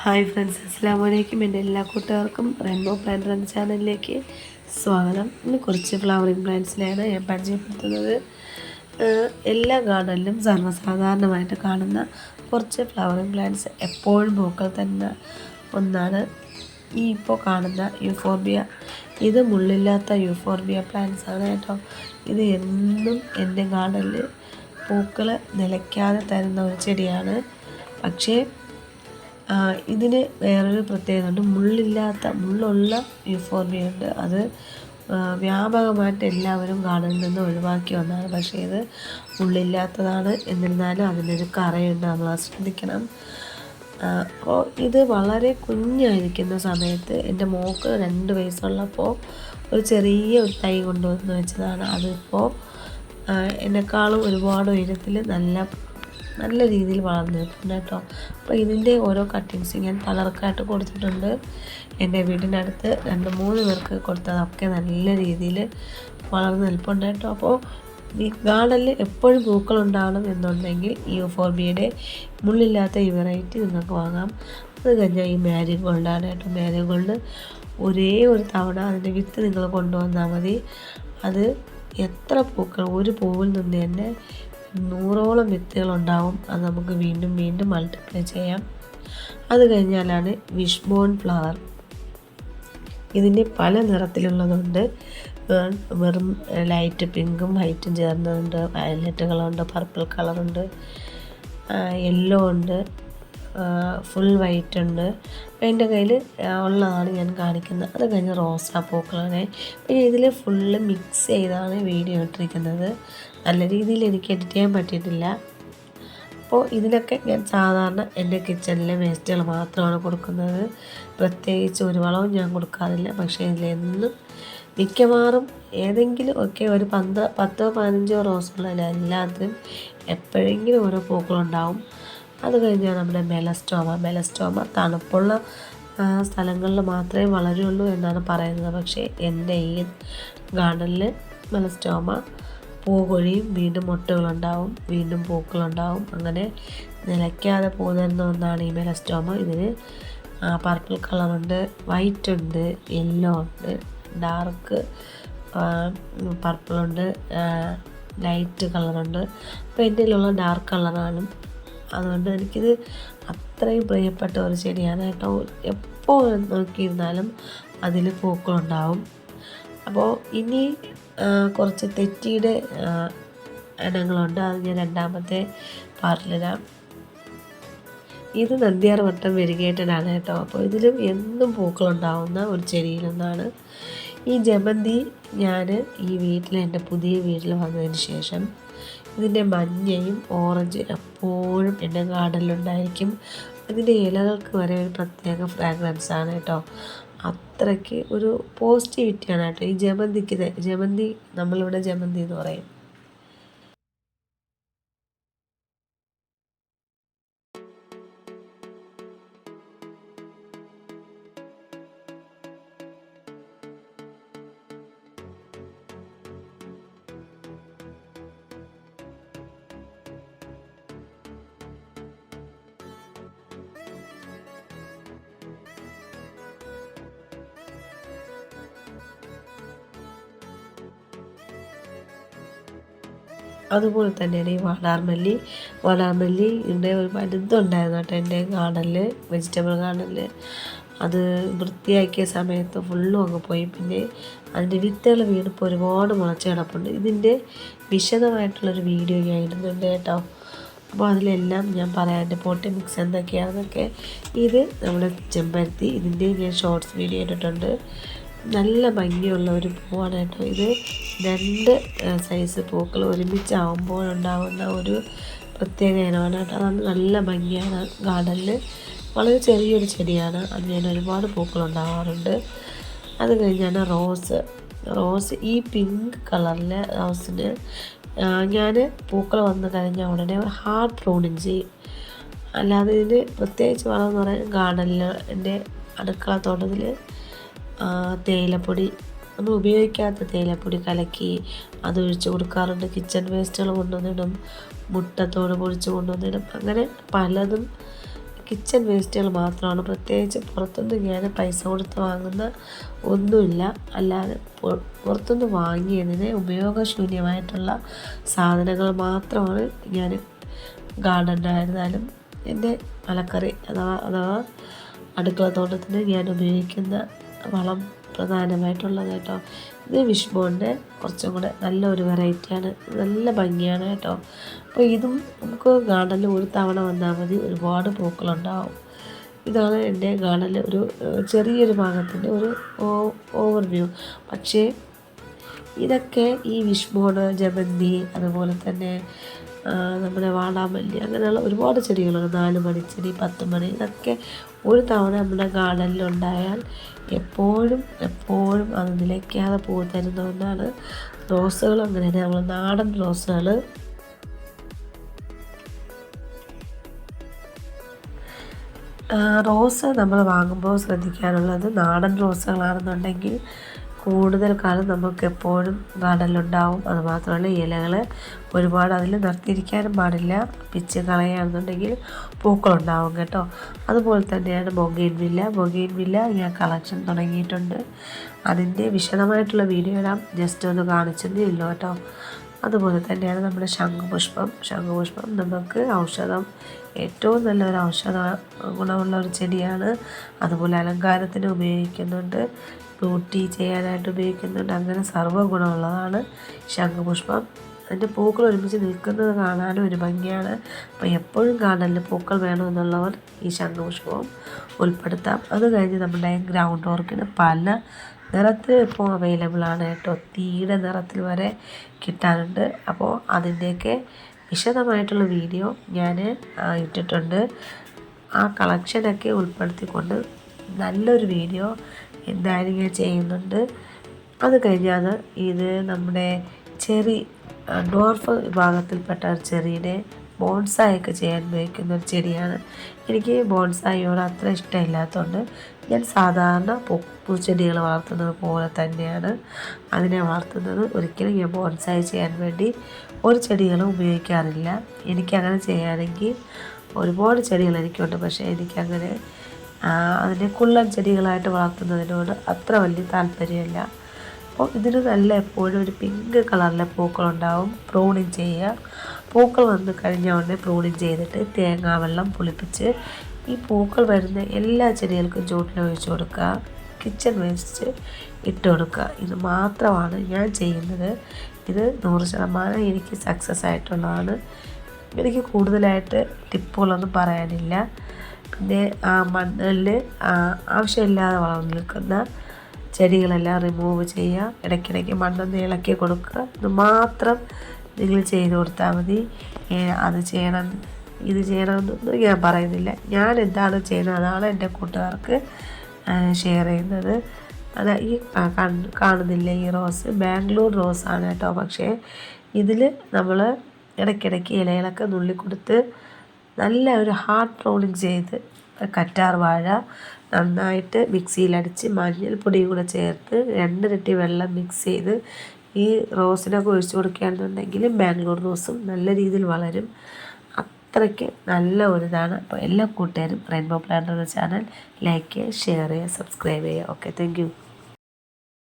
Hi friends അസ്സാം വലൈക്കും എന്റെ എല്ലാ കൂട്ടുകാർക്കും റെയിൻബോ പ്ലാന്റ് എന്ന ചാനലിലേക്ക് സ്വാഗതം. ഇന്ന് കുറച്ച് ഫ്ലവറിങ് പ്ലാന്റ്സിനെയാണ് ഞാൻ പരിചയപ്പെടുത്തുന്നത്. എല്ലാ ഗാർഡനിലും സർവസാധാരണമായിട്ട് കാണുന്ന കുറച്ച് ഫ്ലവറിങ് പ്ലാന്റ്സ് എപ്പോഴും പൂക്കൾ തന്നെ ഒന്നാണ്. ഈ ഇപ്പോൾ കാണുന്ന യൂഫോർബിയ ഇത് മുള്ളില്ലാത്ത യൂഫോർബിയ പ്ലാന്റ്സ് ആണ് കേട്ടോ. ഇത് എന്നും എന്റെ ഗാർഡനിൽ പൂക്കൾ നിലയ്ക്കാതെ തരുന്ന ഒരു ചെടിയാണ്. പക്ഷേ ഇതിന് വേറൊരു പ്രത്യേകത ഉണ്ട് മുള്ളില്ലാത്ത മുള്ളുള്ള യൂഫോർമിയുണ്ട്. അത് വ്യാപകമായിട്ട് എല്ലാവരും ഗാർഡനിൽ നിന്ന് ഒഴിവാക്കി വന്നാണ് പക്ഷേ ഇത് മുള്ളില്ലാത്തതാണ്. എന്നിരുന്നാലും അതിനൊരു കറയുണ്ട്. നമ്മൾ ശ്രദ്ധിക്കണം അപ്പോൾ ഇത് വളരെ കുഞ്ഞായിരിക്കുന്ന സമയത്ത് എന്റെ മോക്ക് രണ്ട് വയസ്സുള്ളപ്പോൾ ഒരു ചെറിയ ഒരു തൈ കൊണ്ടുവന്ന് വെച്ചതാണ്. അതിപ്പോൾ എന്നെക്കാളും ഒരുപാട് ഉയരത്തിൽ നല്ല നല്ല രീതിയിൽ വളർന്നു നിൽപ്പുണ്ട് കേട്ടോ. അപ്പോൾ ഇതിന്റെ ഓരോ കട്ടിങ്സ് ഞാൻ പലർക്കായിട്ട് കൊടുത്തിട്ടുണ്ട്. എന്റെ വീടിനടുത്ത് രണ്ട് മൂന്ന് പേർക്ക് കൊടുത്തതൊക്കെ നല്ല രീതിയിൽ വളർന്നു നിൽപ്പുണ്ട് കേട്ടോ. അപ്പോൾ ഈ ഗാർഡനിൽ എപ്പോഴും പൂക്കൾ ഉണ്ടാകണം എന്നുണ്ടെങ്കിൽ ഈ ഫോർബിയുടെ മുള്ളില്ലാത്ത ഈ വെറൈറ്റി നിങ്ങൾക്ക് വാങ്ങാം. അത് കഴിഞ്ഞാൽ ഈ മാരിഗോൾഡാണ് കേട്ടോ. മാരിഗോൾഡ് ഒരേ ഒരു തവണ അതിന്റെ വിത്ത് നിങ്ങൾ കൊണ്ടുവന്നാൽ മതി. അത് എത്ര പൂക്കൾ ഒരു പൂവിൽ നിന്ന് തന്നെ നൂറോളം വിത്തുകളുണ്ടാവും. അത് നമുക്ക് വീണ്ടും വീണ്ടും മൾട്ടിപ്ലൈ ചെയ്യാം. അത് കഴിഞ്ഞാലാണ് വിഷ്ബോൺ ഫ്ലവർ ഇതിന്റെ പല നിറത്തിലുള്ളതുണ്ട്. വെറും ലൈറ്റ് പിങ്കും വൈറ്റും ചേർന്നതുണ്ട്. വയലറ്റ് കളറുണ്ട് പർപ്പിൾ കളറുണ്ട് യെല്ലോ ഉണ്ട്. ഫുൾ വൈറ്റ് ഉണ്ട്. അപ്പം എന്റെ കയ്യിൽ ഉള്ളതാണ് ഞാൻ കാണിക്കുന്നത്. അത് കഴിഞ്ഞ് റോസാപ്പൂക്കളാണ്. പിന്നെ ഇതിൽ ഫുള്ള് മിക്സ് ചെയ്താണ് വീഡിയോ ഇട്ടിരിക്കുന്നത്. നല്ല രീതിയിൽ എനിക്ക് എഡിറ്റ് ചെയ്യാൻ പറ്റിയിട്ടില്ല. അപ്പോൾ ഇതിനൊക്കെ ഞാൻ സാധാരണ എന്റെ കിച്ചണിലെ വേസ്റ്റുകൾ മാത്രമാണ് കൊടുക്കുന്നത്. പ്രത്യേകിച്ച് ഒരു വളവും ഞാൻ കൊടുക്കാറില്ല. പക്ഷേ ഇതിലെന്നും മിക്കവാറും ഏതെങ്കിലും ഒക്കെ ഒരു പന്ത പത്തോ പതിനഞ്ചോ റോസുകളിൽ എല്ലാത്തിനും എപ്പോഴെങ്കിലും ഓരോ പൂക്കളുണ്ടാവും. അത് കഴിഞ്ഞാൽ നമ്മുടെ മെലസ്റ്റോമ മെലസ്റ്റോമ തണുപ്പുള്ള സ്ഥലങ്ങളിൽ മാത്രമേ വളരുള്ളൂ എന്നാണ് പറയുന്നത്. പക്ഷേ എന്റെ ഈ ഗാർഡനിൽ മെലസ്റ്റോമ പൂ കൊഴിയും വീണ്ടും മുട്ടകളുണ്ടാവും വീണ്ടും പൂക്കളുണ്ടാവും. അങ്ങനെ നിലയ്ക്കാതെ പോകുന്ന ഒന്നാണ് ഈ മെലസ്റ്റോമ. ഇതിന് പർപ്പിൾ കളറുണ്ട് വൈറ്റ് ഉണ്ട് യെല്ലോ ഉണ്ട് ഡാർക്ക് പർപ്പിളുണ്ട് ലൈറ്റ് കളറുണ്ട്. അപ്പോൾ എന്റെ കയ്യിലുള്ള ഡാർക്ക് കളറാണ്. അതുകൊണ്ട് എനിക്കിത് അത്രയും പ്രിയപ്പെട്ട ഒരു ചെടിയാണ് കേട്ടോ. എപ്പോൾ നോക്കിയിരുന്നാലും അതിൽ പൂക്കളുണ്ടാവും. അപ്പോൾ ഇനി കുറച്ച് തെറ്റിയുടെ ഇടങ്ങളുണ്ട്. അത് ഞാൻ രണ്ടാമത്തെ പാർട്ടിലിടാം ഇത് നന്ദിയാർ വട്ടം വെരികേറ്റഡാണ് കേട്ടോ. അപ്പോൾ ഇതിലും എന്നും പൂക്കളുണ്ടാവുന്ന ഒരു ചെടിയിൽ നിന്നാണ്. ഈ ജമന്തി ഞാൻ ഈ വീട്ടിൽ എന്റെ പുതിയ വീട്ടിൽ വന്നതിന് ശേഷം ഇതിന്റെ മഞ്ഞയും ഓറഞ്ച് എപ്പോഴും എന്റെ ഗാർഡനിലുണ്ടായിരിക്കും ഇതിന്റെ ഇലകൾക്ക് വരെ ഒരു പ്രത്യേക ഫ്രാഗ്രൻസ് ആണ് കേട്ടോ. അത്രയ്ക്ക് ഒരു പോസിറ്റിവിറ്റിയാണ് കേട്ടോ. ഈ ജമന്തിക്ക് ജമന്തി നമ്മളിവിടെ ജമന്തി എന്ന് പറയും. അതുപോലെ തന്നെയാണ് ഈ വാടാർമല്ലി. വാടാർമല്ലിയുടെ ഒരു മരുന്നുണ്ടായിരുന്നു കേട്ടോ എന്റെ ഗാർഡനിൽ വെജിറ്റബിൾ ഗാർഡനിൽ അത് വൃത്തിയാക്കിയ സമയത്ത് ഫുള്ളും അങ്ങ് പോയി. പിന്നെ അതിന്റെ വിത്തുകൾ വീണിപ്പോൾ ഒരുപാട് മുളച്ച് കിടപ്പുണ്ട്. ഇതിന്റെ വിശദമായിട്ടുള്ളൊരു വീഡിയോ ഞാൻ ഇടുന്നുണ്ട് കേട്ടോ. അപ്പോൾ അതിലെല്ലാം ഞാൻ പറയാം എന്റെ പോട്ടി മിക്സ് എന്തൊക്കെയാണെന്നൊക്കെ. ഇത് നമ്മുടെ ചെമ്പരത്തി ഇതിന്റെ ഞാൻ ഷോർട്സ് വീഡിയോ ഇട്ടിട്ടുണ്ട്. നല്ല ഭംഗിയുള്ള ഒരു പൂവാണ് കേട്ടോ ഇത്. രണ്ട് സൈസ് പൂക്കൾ ഒരുമിച്ചാവുമ്പോഴുണ്ടാകുന്ന ഒരു പ്രത്യേക ഇനമാണ് കേട്ടോ അത് നല്ല ഭംഗിയാണ് ഗാർഡനിൽ വളരെ ചെറിയൊരു ചെടിയാണ്. അത് ഞാൻ ഒരുപാട് പൂക്കളുണ്ടാകാറുണ്ട് അത് കഴിഞ്ഞാണ് റോസ്. റോസ് ഈ പിങ്ക് കളറിലെ റോസിന് ഞാൻ പൂക്കൾ വന്ന് കഴിഞ്ഞ ഉടനെ ഹാർഡ് പ്രൂണിങ് ചെയ്യും അല്ലാതെ ഇതിന് പ്രത്യേകിച്ച് വളം എന്ന് പറയാൻ ഗാർഡനിൽ എന്റെ അടുക്കള തോട്ടത്തിൽ തേയിലപ്പൊടി. നമ്മൾ ഉപയോഗിക്കാത്ത തേയിലപ്പൊടി കലക്കി അതൊഴിച്ച് കൊടുക്കാറുണ്ട്. കിച്ചൺ വേസ്റ്റുകൾ കൊണ്ടുവന്നിടും മുട്ടത്തോട് പൊടിച്ച് കൊണ്ടുവന്നിടും. അങ്ങനെ പലതും കിച്ചൺ വേസ്റ്റുകൾ മാത്രമാണ്. പ്രത്യേകിച്ച് പുറത്തുനിന്ന് ഞാൻ പൈസ കൊടുത്ത് വാങ്ങുന്ന ഒന്നുമില്ല. അല്ലാതെ പുറത്തുനിന്ന് വാങ്ങിയതിന് ഉപയോഗശൂന്യമായിട്ടുള്ള സാധനങ്ങൾ മാത്രമാണ് ഞാൻ ഗാർഡനായിരുന്നാലും എന്റെ മലക്കറി അഥവാ അഥവാ അടുക്കള തോട്ടത്തിന് ഞാൻ ഉപയോഗിക്കുന്ന വളം പ്രധാനമായിട്ടുള്ളത് കേട്ടോ ഇത് വിഷ്ബോണിന്റെ കുറച്ചും കൂടെ നല്ലൊരു വെറൈറ്റിയാണ്. നല്ല ഭംഗിയാണ് കേട്ടോ. അപ്പോൾ ഇതും നമുക്ക് ഗാർഡനിൽ ഒരു തവണ വന്നാൽ മതി. ഒരുപാട് പൂക്കളുണ്ടാവും. ഇതാണ് എന്റെ ഗാർഡനിൽ ഒരു ചെറിയൊരു ഭാഗത്തിന്റെ ഒരു ഓവർവ്യൂ. പക്ഷേ ഇതൊക്കെ ഈ വിഷ്ബോണ് ജമന്തി അതുപോലെ തന്നെ നമ്മുടെ വാടാമല്ലി അങ്ങനെയുള്ള ഒരുപാട് ചെടികളുണ്ട് നാല് മണിച്ചെടി പത്ത് മണി ഇതൊക്കെ ഒരു തവണ നമ്മുടെ ഗാർഡനിലുണ്ടായാൽ എപ്പോഴും എപ്പോഴും അത് നിലയ്ക്കാതെ പൂ തരുന്നതുകൊണ്ടാണ് റോസുകൾ അങ്ങനെ തന്നെ. നമ്മൾ നാടൻ റോസുകൾ റോസ് നമ്മൾ വാങ്ങുമ്പോൾ ശ്രദ്ധിക്കാനുള്ളത് നാടൻ റോസുകളാണെന്നുണ്ടെങ്കിൽ കൂടുതൽ കാലം നമുക്ക് എപ്പോഴും കടലുണ്ടാവും അതുമാത്രമല്ല ഇലകൾ ഒരുപാട് അതിൽ നിർത്തിയിരിക്കാനും പാടില്ല. പിച്ച് കളയാണെന്നുണ്ടെങ്കിൽ പൂക്കളുണ്ടാവും കേട്ടോ. അതുപോലെ തന്നെയാണ് ബൊഗൈൻ വില്ല. ബൊഗൈൻ വില്ല ഞാൻ കളക്ഷൻ തുടങ്ങിയിട്ടുണ്ട്. അതിന്റെ വിശദമായിട്ടുള്ള വീഡിയോ ഞാൻ ജസ്റ്റ് ഒന്ന് കാണിച്ചതേ ഉള്ളൂ കേട്ടോ. അതുപോലെ തന്നെയാണ് നമ്മുടെ ശംഖുപുഷ്പം. ശംഖുപുഷ്പം നമുക്ക് ഔഷധം. ഏറ്റവും നല്ലൊരു ഔഷധ ഗുണമുള്ള ഒരു ചെടിയാണ്. അതുപോലെ അലങ്കാരത്തിന് ഉപയോഗിക്കുന്നുണ്ട്. ബ്യൂട്ടി ചെയ്യാനായിട്ട് ഉപയോഗിക്കുന്നുണ്ട്. അങ്ങനെ സർവ ഗുണമുള്ളതാണ് ശംഖുപുഷ്പം. അതിന്റെ പൂക്കൾ ഒരുമിച്ച് നിൽക്കുന്നത് കാണാനും ഒരു ഭംഗിയാണ്. അപ്പോൾ എപ്പോഴും കാണലിൽ പൂക്കൾ വേണമെന്നുള്ളവർ ഈ ശംഖുപുഷ്പവും ഉൾപ്പെടുത്താം. അത് കഴിഞ്ഞ് നമ്മുടെ ഗ്രൗണ്ട് ഓർക്കിഡ് പല നിറത്തിൽ ഇപ്പോൾ അവൈലബിൾ ആണ് കേട്ടോ. തീയുടെ നിറത്തിൽ വരെ കിട്ടാനുണ്ട്. അപ്പോൾ അതിന്റെയൊക്കെ വിശദമായിട്ടുള്ള വീഡിയോ ഞാൻ ഇട്ടിട്ടുണ്ട്. ആ കളക്ഷനൊക്കെ ഉൾപ്പെടുത്തിക്കൊണ്ട് നല്ലൊരു വീഡിയോ ഞാൻ ചെയ്യുന്നുണ്ട്. അത് കഴിഞ്ഞാൽ ഇത് നമ്മുടെ ചെറി ഡോർഫ് വിഭാഗത്തിൽപ്പെട്ട ഒരു ചെറിയുടെ ബോൺസായി ഒക്കെ ചെയ്യാൻ ഉപയോഗിക്കുന്ന ഒരു ചെടിയാണ്. എനിക്ക് ബോൺസായിയോട് അത്ര ഇഷ്ടമില്ലാത്തതുകൊണ്ട് ഞാൻ സാധാരണ പൂച്ചെടികൾ വളർത്തുന്നത് പോലെ തന്നെയാണ്. അതിനെ വളർത്തുന്നത് ഒരിക്കലും ഞാൻ ബോൺസായി ചെയ്യാൻ വേണ്ടി ഒരു ചെടികളും ഉപയോഗിക്കാറില്ല. എനിക്കങ്ങനെ ചെയ്യാനെങ്കിൽ ഒരുപാട് ചെടികൾ എനിക്കുണ്ട്. പക്ഷേ എനിക്കങ്ങനെ അതിനെ കുള്ളൻ ചെടികളായിട്ട് വളർത്തുന്നതിനോട് അത്ര വലിയ താല്പര്യമില്ല. അപ്പോൾ ഇതിന് നല്ല എപ്പോഴും ഒരു പിങ്ക് കളറിലെ പൂക്കളുണ്ടാവും. പ്രൂണിങ് ചെയ്യുക. പൂക്കൾ വന്ന് കഴിഞ്ഞ ഉടനെ പ്രൂണിങ് ചെയ്തിട്ട് തേങ്ങാവെള്ളം പുളിപ്പിച്ച് ഈ പൂക്കൾ വരുന്ന എല്ലാ ചെടികൾക്കും ചൂട്ടിൽ ഒഴിച്ചു കൊടുക്കുക. കിച്ചൺ വേസ്റ്റ് ഇട്ട് കൊടുക്കുക. ഇത് മാത്രമാണ് ഞാൻ ചെയ്യുന്നത്. ഇത് നൂറ് ശതമാനം എനിക്ക് സക്സസ് ആയിട്ടുള്ളതാണ്. എനിക്ക് കൂടുതലായിട്ട് ടിപ്പുകളൊന്നും പറയാനില്ല. പിന്നെ ആ മണ്ണിൽ ആവശ്യമില്ലാതെ വളർന്നു നിൽക്കുന്ന ചെടികളെല്ലാം റിമൂവ് ചെയ്യുക. ഇടയ്ക്കിടയ്ക്ക് മണ്ണൊന്ന് ഇളക്കി കൊടുക്കുക. ഇത് മാത്രം നിങ്ങൾ ചെയ്തു കൊടുത്താൽ മതി. അത് ചെയ്യണം. ഇത് ചെയ്യണമെന്നൊന്നും ഞാൻ പറയുന്നില്ല. ഞാൻ എന്താണ് ചെയ്യുന്നത്? അതാണ് എന്റെ കൂട്ടുകാർക്ക് ഷെയർ ചെയ്യുന്നത്. അത് ഈ കാണുന്നില്ല ഈ റോസ് ബാംഗ്ലൂർ റോസാണ് കേട്ടോ. പക്ഷേ ഇതിൽ നമ്മൾ ഇടയ്ക്കിടയ്ക്ക് ഇലകളൊക്കെ നുള്ളി കൊടുത്ത് നല്ല ഒരു ഹാർഡ് റോളിങ് ചെയ്ത് കറ്റാർ വാഴ നന്നായിട്ട് മിക്സിയിലടിച്ച് മഞ്ഞൾപ്പൊടിയും കൂടെ ചേർത്ത് രണ്ടിരട്ടി വെള്ളം മിക്സ് ചെയ്ത് ഈ റോസിനൊക്കെ ഒഴിച്ചു കൊടുക്കുകയാണെന്നുണ്ടെങ്കിൽ ബാംഗ്ലൂർ റോസും നല്ല രീതിയിൽ വളരും. അത്രയ്ക്ക് നല്ല ഒരിതാണ്. അപ്പോൾ എല്ലാ കൂട്ടുകാരും റെയിൻബോ പ്ലാന്റ് എന്ന ചാനൽ ലൈക്ക് ചെയ്യുക ഷെയർ ചെയ്യുക സബ്സ്ക്രൈബ് ചെയ്യുക. Okay thank